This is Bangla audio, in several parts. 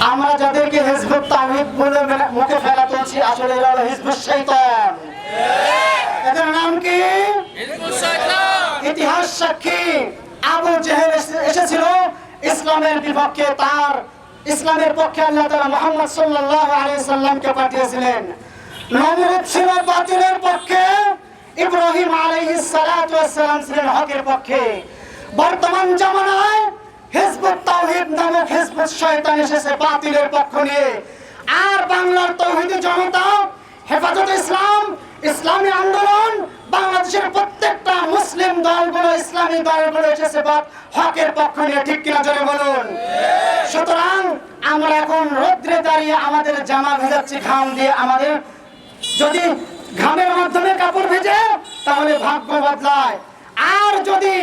আমরা যাদেরকে হিজবুত তাহিদ বলে মুখে ফেলা তুলছি আসলে এরা হলো হিজবুত শৈতান এদের নাম কি? ইতিহাস সাক্ষী। আবু জেহেল এসে- এসেছিল ইসলামের বিপক্ষে তার ইসলামের পক্ষে আল্লাহ তাআলা মুহাম্মদ সাল্লাল্লাহু আলাইহি সাল্লামকে পাঠিয়েছিলেন। নমরুদ ছিল বাতিলের পক্ষে ইব্রাহিম আলাইহিস সালাতু ওয়াস সালাম ছিলেন হকের পক্ষে। বর্তমান জামানায় পক্ষ নিয়ে। আর বাংলার তৌহিদি জনতা, হেফাজত ইসলাম, ইসলামী আন্দোলন, বাংলাদেশের প্রত্যেকটা মুসলিম দলগুলো ইসলামী দলগুলো এসেছে হকের পক্ষ নিয়ে, ঠিক কিনা জোরে বলুন? সুতরাং আমরা এখন রৌদ্রে দাঁড়িয়ে আমাদের জামা ভেজাচ্ছি, ঘাম দিয়ে আমাদের যদি ঘামের মাধ্যমে কাপড় ভেজে, তাহলে ভাগ্য বদলায়। আর যদি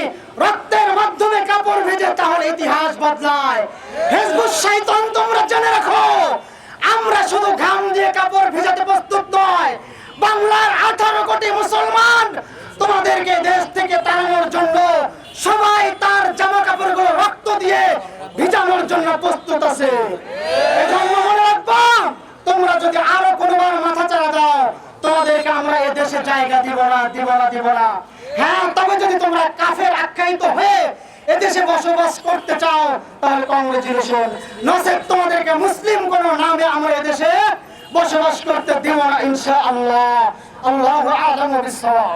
রক্তের মাধ্যমে কাপড় ভেজে, তাহলে ইতিহাস বদলায়। হেজবুত শয়তান, তোমরা জেনে রাখো, আমরা শুধু ঘাম দিয়ে কাপড় ভেজাতে প্রস্তুত নয়, বাংলার আঠারো কোটি মুসলমান তোমাদেরকে দেশ থেকে তাড়ানোর জন্য সবাই তার জামা কাপড়গুলো রক্ত দিয়ে ভিজানোর জন্য প্রস্তুত আছে। এজন্য মনে রাখবা, তোমরা যদি আরও কোনোবার মাথা চাড়া দাও, তোমাদেরকে আমরা এ দেশে জায়গা দিব না দিব না দিব না। হ্যাঁ তবে যদি তোমরা কাফের আখ্যায়িত হয়ে এদেশে বসবাস করতে চাও, তাহলে কংগ্রেচুলেশন নসেদ তোমাদেরকে মুসলিম কোন নামে আমরা এদেশে বসবাস করতে দেব না, ইনশাআল্লাহ। আল্লাহ আলামু বিসসাওয়াব